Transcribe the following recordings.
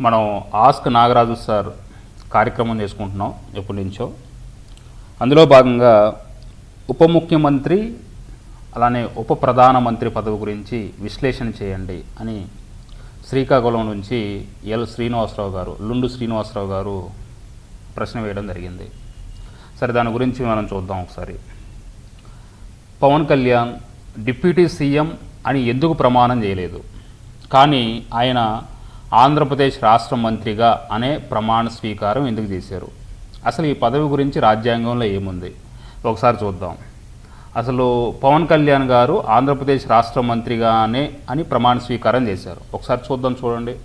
మనం ask Nagaraju sir కార్యక్రమం చేసుకుంటున్నాం ఎప్పటి నుంచో. అందులో భాగంగా ఉప ముఖ్యమంత్రి అలానే ఉప ప్రధానమంత్రి పదవి గురించి విశ్లేషణ చేయండి అని శ్రీకాకుళం నుంచి ఎల్ శ్రీనివాసరావు గారు లుండు శ్రీనివాసరావు గారు ప్రశ్న వేయడం జరిగింది. సరే దాని గురించి మనం చూద్దాం ఒకసారి. పవన్ కళ్యాణ్ డిప్యూటీ సీఎం అని ఎందుకు ప్రమాణం చేయలేదు? కానీ ఆయన ఆంధ్రప్రదేశ్ రాష్ట్ర మంత్రిగా అనే ప్రమాణ స్వీకారం ఎందుకు చేశారు అసలు ఈ పదవి గురించి రాజ్యాంగంలో ఏముంది? ఒకసారి చూద్దాం. అసలు పవన్ కళ్యాణ్ గారు ఆంధ్రప్రదేశ్ రాష్ట్ర మంత్రిగానే అని ప్రమాణ స్వీకారం చేశారు. ఒకసారి చూద్దాం చూడండి.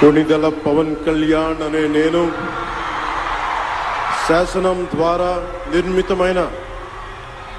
కొణిదల పవన్ కళ్యాణ్ అనే నేను శాసనం ద్వారా నిర్మితమైన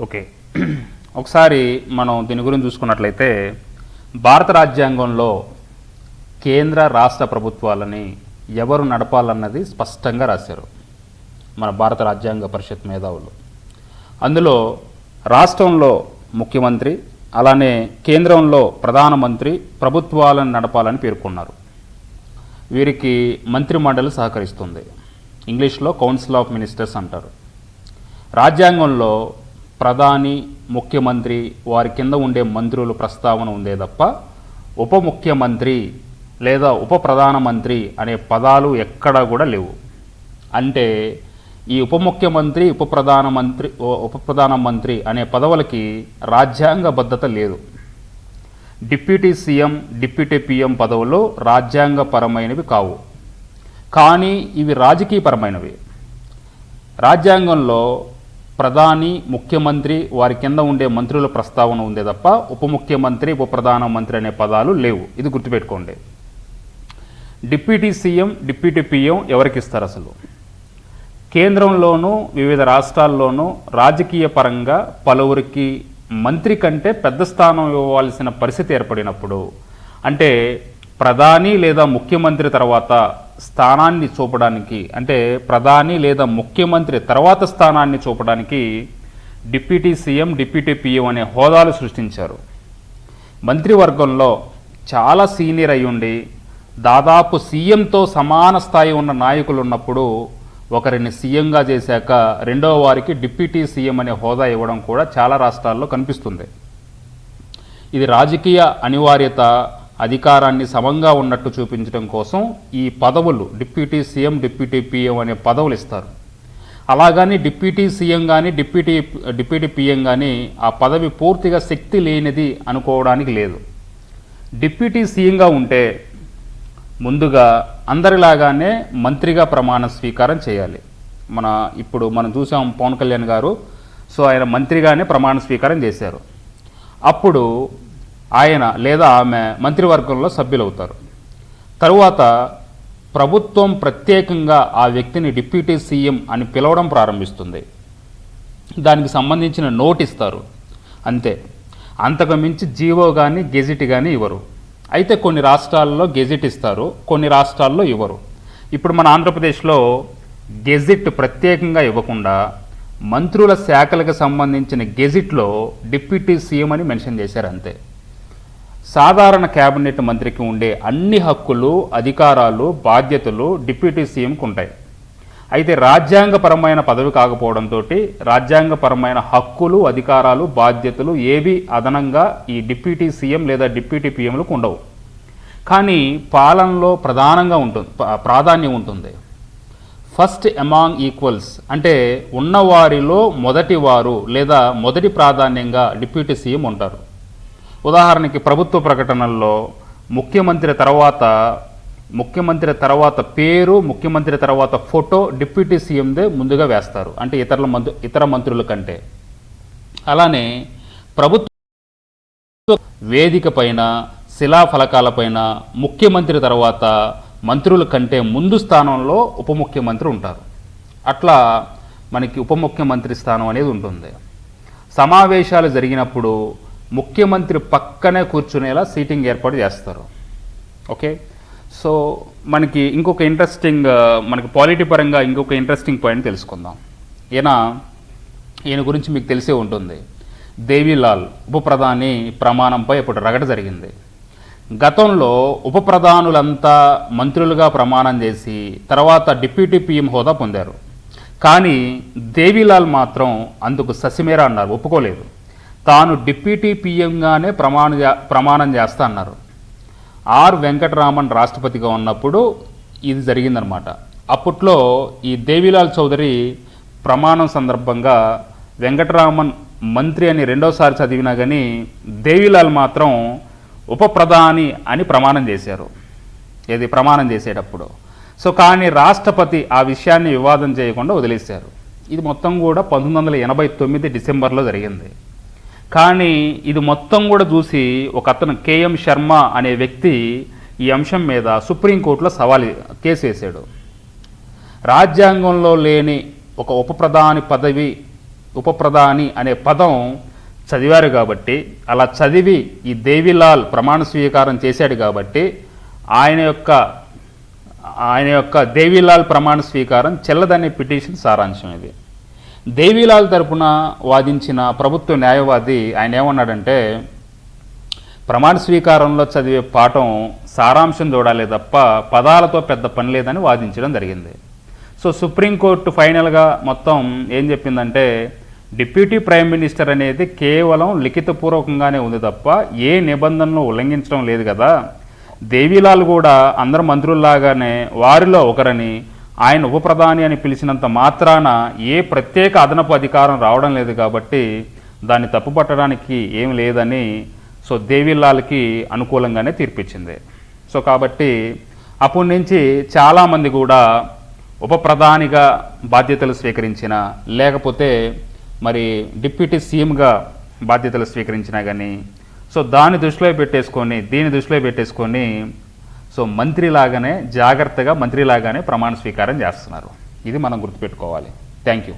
ఓకే. ఒకసారి మనం దీని గురించి చూసుకున్నట్లయితే భారత రాజ్యాంగంలో కేంద్ర రాష్ట్ర ప్రభుత్వాలని ఎవరు నడపాలన్నది స్పష్టంగా రాశారు మన భారత రాజ్యాంగ పరిషత్ మేధావులు. అందులో రాష్ట్రంలో ముఖ్యమంత్రి అలానే కేంద్రంలో ప్రధానమంత్రి ప్రభుత్వాలను నడపాలని పేర్కొన్నారు. వీరికి మంత్రిమండలి సహకరిస్తుంది. ఇంగ్లీష్లో కౌన్సిల్ ఆఫ్ మినిస్టర్స్ అంటారు. రాజ్యాంగంలో ప్రధాని ముఖ్యమంత్రి వారి కింద ఉండే మంత్రులు ప్రస్తావన ఉందే తప్ప ఉప ముఖ్యమంత్రి లేదా ఉప ప్రధానమంత్రి అనే పదాలు ఎక్కడా కూడా లేవు. అంటే ఈ ఉప ముఖ్యమంత్రి ఉప ప్రధానమంత్రి ఉప ప్రధానమంత్రి అనే పదవులకి రాజ్యాంగబద్ధత లేదు. డిప్యూటీ సీఎం డిప్యూటీ పిఎం పదవులు రాజ్యాంగపరమైనవి కావు. కానీ ఇవి రాజకీయపరమైనవి. రాజ్యాంగంలో ప్రధాని ముఖ్యమంత్రి వారి కింద ఉండే మంత్రుల ప్రస్తావన ఉందే తప్ప ఉప ముఖ్యమంత్రి ఉప ప్రధానమంత్రి అనే పదాలు లేవు. ఇది గుర్తుపెట్టుకోండి. డిప్యూటీ సీఎం డిప్యూటీ పిఎం ఎవరికి ఇస్తారు అసలు? కేంద్రంలోనూ వివిధ రాష్ట్రాల్లోనూ రాజకీయ పరంగా పలువురికి మంత్రి కంటే పెద్ద స్థానం ఇవ్వవలసిన పరిస్థితి ఏర్పడినప్పుడు అంటే ప్రధాని లేదా ముఖ్యమంత్రి తర్వాత స్థానాన్ని చూపడానికి అంటే ప్రధాని లేదా ముఖ్యమంత్రి తర్వాత స్థానాన్ని చూపడానికి డిప్యూటీ సీఎం డిప్యూటీ పిఎం అనే హోదాలు సృష్టించారు. మంత్రివర్గంలో చాలా సీనియర్ అయి ఉండి దాదాపు సీఎంతో సమాన స్థాయి ఉన్న నాయకులు ఉన్నప్పుడు ఒకరిని సీఎంగా చేశాక రెండవ వారికి డిప్యూటీ సీఎం అనే హోదా ఇవ్వడం కూడా చాలా రాష్ట్రాల్లో కనిపిస్తుంది. ఇది రాజకీయ అనివార్యత అధికారాన్ని సమంగా ఉన్నట్టు చూపించడం కోసం ఈ పదవులు డిప్యూటీ సీఎం డిప్యూటీ పిఎం అనే పదవులు ఇస్తారు. అలాగని డిప్యూటీ సీఎం కానీ డిప్యూటీ డిప్యూటీ పిఎం కానీ ఆ పదవి పూర్తిగా శక్తి లేనిది అనుకోవడానికి లేదు. డిప్యూటీ సీఎంగా ఉంటే ముందుగా అందరిలాగానే మంత్రిగా ప్రమాణ స్వీకారం చేయాలి. మన ఇప్పుడు మనం చూసాం పవన్ కళ్యాణ్ గారు సో ఆయన మంత్రిగానే ప్రమాణ స్వీకారం చేశారు. అప్పుడు ఆయన లేదా ఆమె మంత్రివర్గంలో సభ్యులవుతారు. తరువాత ప్రభుత్వం ప్రత్యేకంగా ఆ వ్యక్తిని డిప్యూటీ సీఎం అని పిలవడం ప్రారంభిస్తుంది. దానికి సంబంధించిన నోట్ ఇస్తారు అంతే. అంతకు మించి జీవో కానీ గెజిట్ కానీ ఇవ్వరు. అయితే కొన్ని రాష్ట్రాల్లో గెజిట్ ఇస్తారు కొన్ని రాష్ట్రాల్లో ఇవ్వరు. ఇప్పుడు మన ఆంధ్రప్రదేశ్లో గెజిట్ ప్రత్యేకంగా ఇవ్వకుండా మంత్రుల శాఖలకు సంబంధించిన గెజిట్లో డిప్యూటీ సీఎం అని మెన్షన్ చేశారు అంతే. సాధారణ కేబినెట్ మంత్రికి ఉండే అన్ని హక్కులు అధికారాలు బాధ్యతలు డిప్యూటీ సీఎంకు ఉంటాయి. అయితే రాజ్యాంగపరమైన పదవి కాకపోవడంతో రాజ్యాంగపరమైన హక్కులు అధికారాలు బాధ్యతలు ఏవి అదనంగా ఈ డిప్యూటీ సీఎం లేదా డిప్యూటీ పీఎంలకు ఉండవు. కానీ పాలనలో ప్రధానంగా ఉంటుంది ప్రాధాన్యం ఉంటుంది. ఫస్ట్ అమాంగ్ ఈక్వల్స్ అంటే ఉన్నవారిలో మొదటి వారు లేదా మొదటి ప్రాధాన్యంగా డిప్యూటీ సీఎం ఉంటారు. ఉదాహరణకి ప్రభుత్వ ప్రకటనల్లో ముఖ్యమంత్రి తర్వాత ముఖ్యమంత్రి తర్వాత పేరు ముఖ్యమంత్రి తర్వాత ఫోటో డిప్యూటీ సీఎందే ముందుగా వేస్తారు. అంటే ఇతరుల మంత్రు ఇతర మంత్రుల కంటే. అలానే ప్రభుత్వ వేదిక పైన శిలాఫలకాలపైన ముఖ్యమంత్రి తర్వాత మంత్రుల కంటే ముందు స్థానంలో ఉప ముఖ్యమంత్రి ఉంటారు. అట్లా మనకి ఉప ముఖ్యమంత్రి స్థానం అనేది ఉంటుంది. సమావేశాలు జరిగినప్పుడు ముఖ్యమంత్రి పక్కనే కూర్చునేలా సీటింగ్ ఏర్పాటు చేస్తారు. ఓకే? సో మనకి ఇంకొక ఇంట్రెస్టింగ్ మనకి పాలిటీ పరంగా ఇంకొక ఇంట్రెస్టింగ్ పాయింట్ తెలుసుకుందాం. ఈయన ఈయన గురించి మీకు తెలిసే ఉంటుంది. దేవీలాల్ ఉప ప్రధాని ప్రమాణంపై ఇప్పుడు రగడ జరిగింది. గతంలో ఉప ప్రధానులంతా మంత్రులుగా ప్రమాణం చేసి తర్వాత డిప్యూటీ పీఎం హోదా పొందారు. కానీ దేవీలాల్ మాత్రం అందుకు ససిమేర అన్నారు ఒప్పుకోలేదు. తాను డిప్యూటీ పీఎంగానే ప్రమాణ ప్రమాణం చేస్తా అన్నారు. ఆర్ వెంకటరామన్ రాష్ట్రపతిగా ఉన్నప్పుడు ఇది జరిగిందనమాట అప్పట్లో ఈ దేవిలాల్ చౌదరి ప్రమాణం సందర్భంగా వెంకటరామన్ మంత్రి అని రెండోసారి చదివినా కానీ దేవిలాల్ మాత్రం ఉప ప్రధాని అని ప్రమాణం చేశారు. ఏది? ప్రమాణం చేసేటప్పుడు. సో కానీ రాష్ట్రపతి ఆ విషయాన్ని వివాదం చేయకుండా వదిలేశారు. ఇది మొత్తం కూడా పంతొమ్మిది వందల ఎనభై తొమ్మిది డిసెంబర్లో జరిగింది. కానీ ఇది మొత్తం కూడా చూసి ఒక అతను కేఎం శర్మ అనే వ్యక్తి ఈ అంశం మీద సుప్రీంకోర్టులో సవాల్ కేసు వేశాడు రాజ్యాంగంలో లేని ఒక ఉప ప్రధాని పదవి ఉప ప్రధాని అనే పదం చదివారు కాబట్టి అలా చదివి ఈ దేవిలాల్ ప్రమాణ స్వీకారం చేశాడు కాబట్టి ఆయన యొక్క ఆయన యొక్క దేవిలాల్ ప్రమాణ స్వీకారం చెల్లదనే పిటిషన్ సారాంశం ఇది. దేవిలాల్ తరపున వాదించిన ప్రభుత్వ న్యాయవాది ఆయన ఏమన్నాడంటే ప్రమాణ స్వీకారంలో చదివే పాఠం సారాంశం చూడాలి తప్ప పదాలతో పెద్ద పని లేదని వాదించడం జరిగింది. సో సుప్రీంకోర్టు ఫైనల్గా మొత్తం ఏం చెప్పిందంటే డిప్యూటీ ప్రైమ్ మినిస్టర్ అనేది కేవలం లిఖితపూర్వకంగానే ఉంది తప్ప ఏ నిబంధనలు ఉల్లంఘించడం లేదు కదా. దేవీలాల్ కూడా అందరు మంత్రుల్లాగానే వారిలో ఒకరని ఆయన ఉప ప్రధాని అని పిలిచినంత మాత్రాన ఏ ప్రత్యేక అదనపు అధికారం రావడం లేదు కాబట్టి దాన్ని తప్పుపట్టడానికి ఏం లేదని సో దేవిల్లాలకి అనుకూలంగానే తీర్పిచ్చింది. సో కాబట్టి అప్పటి నుంచి చాలామంది కూడా ఉప ప్రధానిగా బాధ్యతలు స్వీకరించిన లేకపోతే మరి డిప్యూటీ సీఎంగా బాధ్యతలు స్వీకరించినా కానీ సో దాన్ని దృష్టిలో పెట్టేసుకొని దీన్ని దృష్టిలో పెట్టేసుకొని సో మంత్రిలాగానే జాగ్రత్తగా మంత్రిలాగానే ప్రమాణ స్వీకారం చేస్తున్నారు. ఇది మనం గుర్తుపెట్టుకోవాలి. Thank you